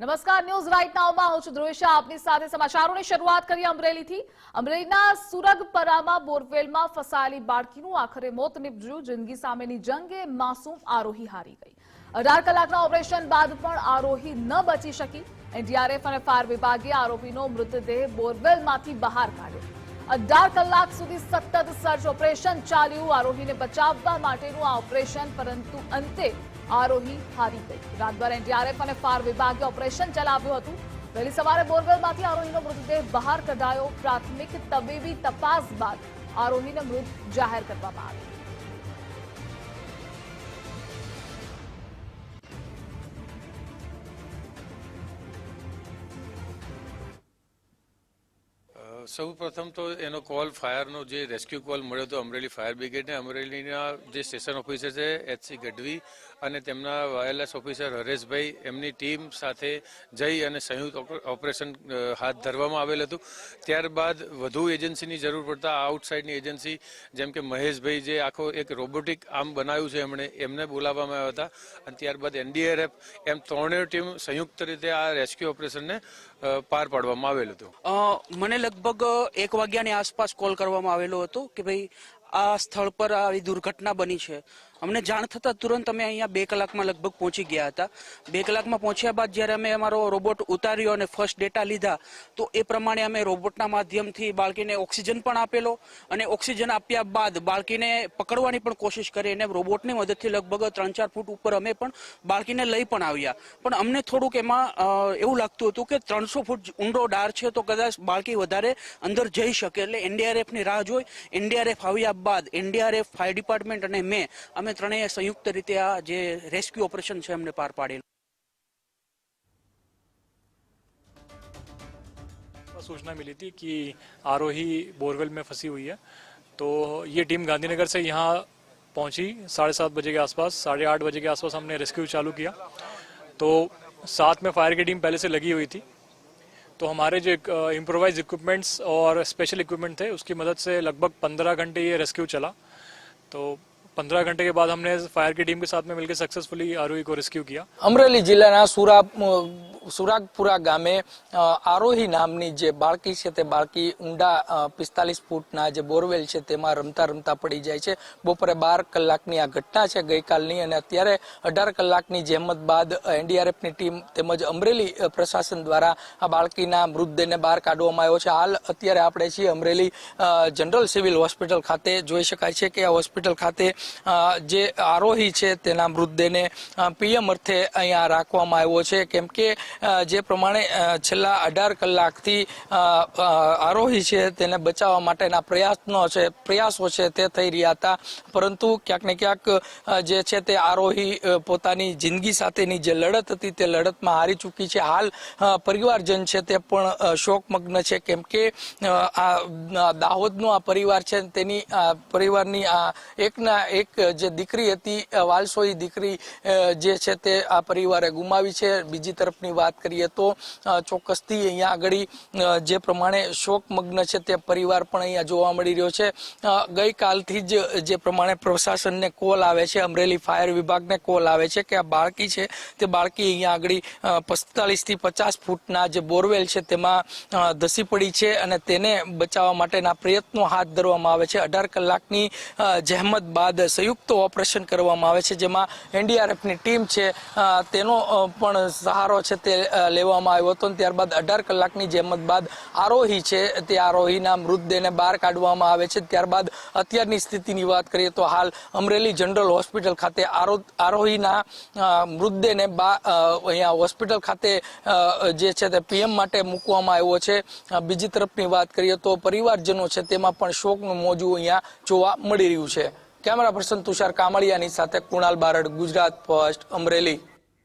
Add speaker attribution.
Speaker 1: નમસ્કાર, news right નાઉમાં હું છું ધ્રુવિશા. આપની સાથે સમાચારોની શરૂઆત કરીએ અમરેલીથી. અમરેલીના સુરગપરામાં બોરવેલમાં ફસાયેલી બાળકીનું આખરે મોત નીપજ્યું. જિંદગી સામેની જંગે માસૂમ આરોહી હારી ગઈ. અઢાર કલાકના ઓપરેશન બાદ પણ આરોહી ન બચી શકી. એનડીઆરએફ અને ફાયર વિભાગે આરોપીનો મૃતદેહ બોરવેલમાંથી બહાર કાઢ્યો. અઢાર કલાક સુધી સતત સર્ચ ઓપરેશન ચાલ્યું. આરોહીને બચાવવા માટેનું આ ઓપરેશન, પરંતુ અંતે આરોહી હારી ગઈ. રાતભર એનડીઆરએફ અને ફાયર વિભાગે ઓપરેશન ચલાવ્યું હતું. વહેલી સવારે બોરવેલમાંથી આરોહીનો મૃતદેહ બહાર કઢાયો. પ્રાથમિક તબીબી તપાસ બાદ આરોહીને મૃત જાહેર કરવામાં આવ્યો.
Speaker 2: સૌ પ્રથમ તો એનો કોલ ફાયરનો જે રેસ્ક્યુ કોલ મળ્યો હતો, અમરેલી ફાયર બ્રિગેડને અમરેલીના જે સ્ટેશન ઓફિસર છે એચસી ગઢવી અને તેમના વાયરલેસ ઓફિસર હરેશભાઈ, એમની ટીમ સાથે જઈ અને સંયુક્ત ઓપરેશન હાથ ધરવામાં આવેલ હતું. ત્યારબાદ વધુ એજન્સીની જરૂર પડતા આઉટસાઇડની એજન્સી જેમ કે મહેશભાઈ જે આખો એક રોબોટિક આમ બનાવ્યું છે એમણે, એમને બોલાવવામાં આવ્યા હતા. અને ત્યારબાદ એનડીઆરએફ એમ ત્રણેય ટીમ સંયુક્ત રીતે આ રેસ્ક્યુ ઓપરેશનને પાર પાડવામાં આવેલ હતું.
Speaker 3: મને લગભગ એક વાગ્યાની આસપાસ કોલ કરવામાં આવેલો હતો કે ભાઈ આ સ્થળ પર આવી દુર્ઘટના બની છે. અમને જાણ થતાં તુરંત અમે અહીંયા બે કલાકમાં લગભગ પહોંચી ગયા હતા. બે કલાકમાં પહોંચ્યા બાદ જ્યારે અમે અમારો રોબોટ ઉતાર્યો અને ફર્સ્ટ ડેટા લીધા, તો એ પ્રમાણે અમે રોબોટના માધ્યમથી બાળકીને ઓક્સિજન પણ આપેલો અને ઓક્સિજન આપ્યા બાદ બાળકીને પકડવાની પણ કોશિશ કરી અને રોબોટની મદદથી લગભગ ત્રણ ચાર ફૂટ ઉપર અમે પણ બાળકીને લઈ પણ આવ્યા. પણ અમને થોડુંક એમાં એવું લાગતું હતું કે ત્રણસો ફૂટ ઊંડો ડાર છે તો કદાચ બાળકી વધારે અંદર જઈ શકે. એટલે એનડીઆરએફની રાહ જોઈ. એનડીઆરએફ આવ્યા બાદ એનડીઆરએફ ફાયર ડિપાર્ટમેન્ટ અને મેં અમે ત્રણેય સંયુક્ત રીતે આ જે રેસ્ક્યુ ઓપરેશન છે અમને પાર પાડેલું
Speaker 4: सूचना मिली थी कि आरोही बोरवेल में फंसी हुई है तो ये टीम गांधीनगर से यहाँ पहुंची साढ़े सात बजे के आसपास साढ़े आठ बजे के आसपास हमने रेस्क्यू चालू किया तो साथ में फायर की टीम पहले से लगी हुई थी तो हमारे जो इम्प्रोवाइज इक्विपमेंट्स और स्पेशल इक्विपमेंट थे उसकी मदद से लगभग पंद्रह घंटे ये रेस्क्यू चला तो પંદર ઘંટે કે બાદ હમને ફાયર કી ટીમ કે સાથ મિલકે સક્સેસફુલી આરોહી કો રેસ્ક્યુ કિયા
Speaker 5: અમરેલી જિલ્લાના સુરા સુરાગપુરા ગામે આરોહી નામની જે બાળકી છે તે બાળકી ઊંડા પિસ્તાલીસ ફૂટના જે બોરવેલ છે તેમાં રમતા રમતા પડી જાય છે. બપોરે બાર કલાકની આ ઘટના છે ગઈકાલની અને અત્યારે અઢાર કલાકની જહેમત બાદ એનડીઆરએફની ટીમ તેમજ અમરેલી પ્રશાસન દ્વારા આ બાળકીના મૃતદેહને બહાર કાઢવામાં આવ્યો છે. હાલ અત્યારે આપણે છીએ અમરેલી જનરલ સિવિલ હોસ્પિટલ ખાતે. જોઈ શકાય છે કે આ હોસ્પિટલ ખાતે જે આરોહી છે તેના મૃતદેહને પીએમ અર્થે અહીંયા રાખવામાં આવ્યો છે. કેમ કે જે પ્રમાણે છેલ્લા અઢાર કલાકથી આરોહી છે તેને બચાવવા માટેના પ્રયાસનો છે, પ્રયાસો છે તે થઈ રહ્યા હતા. પરંતુ ક્યાંક ને ક્યાંક જે છે તે આરોહી પોતાની જિંદગી સાથેની જે લડત હતી તે લડતમાં હારી ચૂકી છે. હાલ પરિવારજન છે તે પણ શોકમગ્ન છે. કેમ કે આ દાહોદનો આ પરિવાર છે તેની પરિવારની, આ, એકના એક જે દીકરી હતી વાલસોઈ દીકરી જે છે તે આ પરિવારે ગુમાવી છે. બીજી તરફની વાત કરીએ તો ચોક્કસથી અહીંયા આગળ જે પ્રમાણે શોકમગ્ન છે તે પરિવાર પણ અહીંયા જોવા મળી રહ્યો છે. ગઈકાલથી જ, જે પ્રમાણે પ્રશાસનને કોલ આવે છે, અમરેલી ફાયર વિભાગને કોલ આવે છે કે આ બાળકી છે તે બાળકી અહીંયા આગળ પિસ્તાલીસથી પચાસ ફૂટના જે બોરવેલ છે તેમાં ધસી પડી છે અને તેને બચાવવા માટેના પ્રયત્નો હાથ ધરવામાં આવે છે. અઢાર કલાકની જહેમત બાદ સંયુક્ત ઓપરેશન કરવામાં આવે છે, જેમાં એનડીઆરએફની ટીમ છે તેનો પણ સહારો છે તે લેવામાં આવ્યો હતો. ત્યારબાદ અઢાર કલાકની જહેમત બાદ આરોહી છે, તે આરોહીના મૃતદેહને બહાર કાઢવામાં આવે છે. ત્યારબાદ અત્યારની સ્થિતિની વાત કરીએ તો હાલ અમરેલી જનરલ હોસ્પિટલ ખાતે આરો- આરોહીના મૃતદેહને બા- અહીંયા હોસ્પિટલ ખાતે જે છે તે પીએમ માટે મૂકવામાં આવ્યો છે. બીજી તરફની વાત કરીએ તો પરિવારજનો છે, તેમાં પણ શોકનું મોજું અહીંયા જોવા મળી રહ્યું છે. કેમેરા પર્સન તુષાર કામળિયાની સાથે કુણાલ બારડ ગુજરાત ફર્સ્ટ અમરેલી.